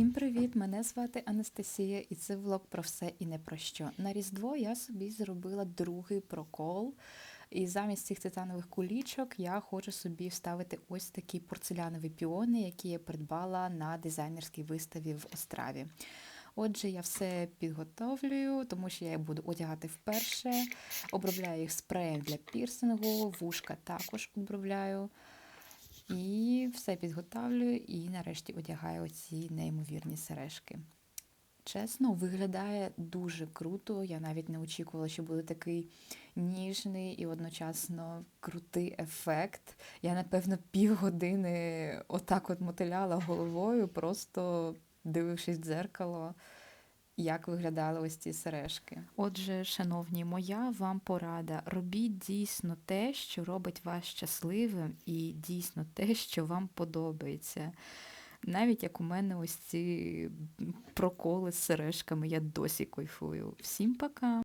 Всім привіт! Мене звати Анастасія, і це влог про все і не про що. На Різдво я собі зробила другий прокол. І замість цих титанових кулічок я хочу собі вставити ось такі порцелянові піони, які я придбала на дизайнерській виставі в Остраві. Отже, я все підготовлюю, тому що я їх буду одягати вперше. Обробляю їх спреєм для пірсингу, вушка також обробляю. Все підготавлюю і нарешті одягаю ці неймовірні сережки. Чесно, виглядає дуже круто. Я навіть не очікувала, що буде такий ніжний і одночасно крутий ефект. Я, напевно, півгодини отак от мотиляла головою, просто дивившись в дзеркало, як виглядали ось ці сережки. Отже, шановні, моя вам порада: робіть дійсно те, що робить вас щасливим, і дійсно те, що вам подобається. Навіть як у мене ось ці проколи з сережками, я досі кайфую. Всім пока!